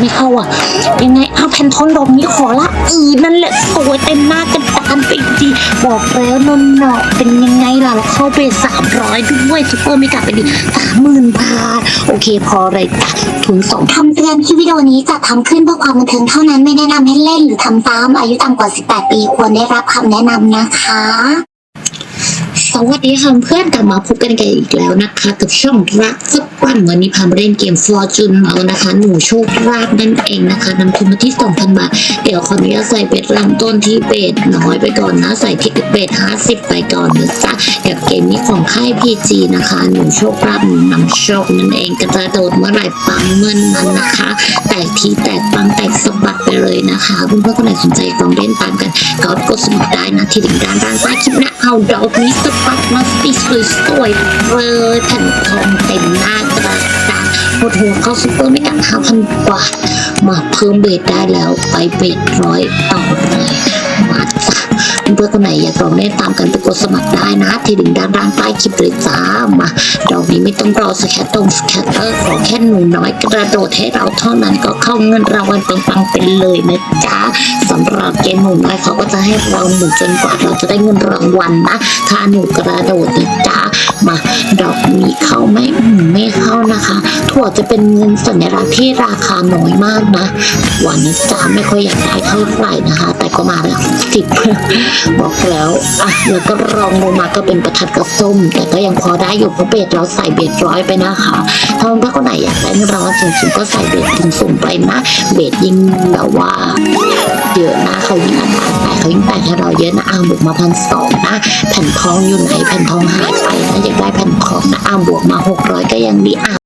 ไม่เข้าอะ ยังไงเอาแผ่นทองดอกนี้ขอละอีนั่นแหละสวยเต็มหน้าเต็มตาไปดีบอกแล้วนนเนาะเป็นยังไงล่ะเราเข้าไปสามร้อยด้วยซุปเปอร์ไม่กลับไปดีสามหมื่นบาท โอเคพอเลยจ้ะทุนสองคำเตือนที่วิดีโอนี้จะทำขึ้นเพื่อความบันเทิงเท่านั้นไม่แนะนำให้เล่นหรือทำตามอายุต่ำกว่า 18 ปีควรได้รับคำแนะนำนะคะ สวัสดีค่ะเพื่อนกลับมาพบกันกันอีกแล้วนะคะ กับช่องรักสักวันวันนี้พามาเล่นเกม Fortune เอานะคะหนูโชคราบนั่นเองนะคะนำทุนมาที่2,000บาท เดี๋ยวขออนุญาตใส่เบ็ดเริ่มต้นที่เบ็ดน้อยไปก่อนนะใส่ที่เบ็ด50ไปก่อนนะจ๊ะเดี๋ยวเกมนี้ของค่าย PG นะคะหนูโชคราบหนูนำโชคนั่นเองกระโดดเมื่อไหร่ปังเมื่อนนั้นนะคะ แตกทีแตกปังแตกสะบัดไปเลยนะคะเพื่อนๆคนไหนสนใจลองเล่นตามกันก็กดสมัครได้นะที่ลิงก์ด้านล่างใต้คลิปนะเอาดอกนี้สะบัดมาสิสวยๆเลยแผ่นทองเต็มหน้ากระดาษหมดหัวเข้าซุปเปอร์ไม่กัดห้าพันกว่ามาเพิ่มเบสได้แล้วไปเบสร้อยต่อเลยมาจ้ะเพื่อนๆคนไหนอยากลองเล่นตามกันไปกดสมัครได้นะที่ลิงก์ด้านล่างใต้คลิปเลยจ้ามา ดอกนี้ไม่ต้องรอสแคตตรงสแคตเตอร์ขอแค่หนูน้อยกระโดดให้เราเท่านั้นก็เข้าเงินรางวัลปังๆไปเลยนะจ๊ะ สำหรับเกมหนูน้อยเขาก็จะให้เราหมุนจนกว่าเราจะได้เงินรางวัลนะ ถ้าหนูกระโดดนะจ๊ะมาดอกนี้เข้าไหมอืมไม่เข้านะคะ ถั่วจะเป็นเงินสัญลักษณ์ที่ราคาน้อยมากนะ วันนี้จ้าไม่ค่อยอยากได้เท่าไหร่นะคะ แต่ก็มาแล้วสิบบอกแล้วอะแล้วก็รองลงมาก็เป็นประทัดกระส้ม แต่ก็ยังพอได้อยู่เพราะเบ็ดเราใส่เบ็ดร้อยไปนะคะถ้าเพื่อนคนไหนอยากได้เงินรางวัลสูงๆก็ใส่เบ็ดสูงๆไปนะ เบ็ดยิ่งแบบว่า เยอะนะเขายิ่งอัดอัดไปเขายิ่งแต่งให้เราเยอะนะอ้าวบวกมาพันสองนะแผ่นทองอยู่ไหนแผ่นทองหายไปนะอยากได้แผ่นทองนะอ้าวบวกมาหกร้อยก็ยังดีอะ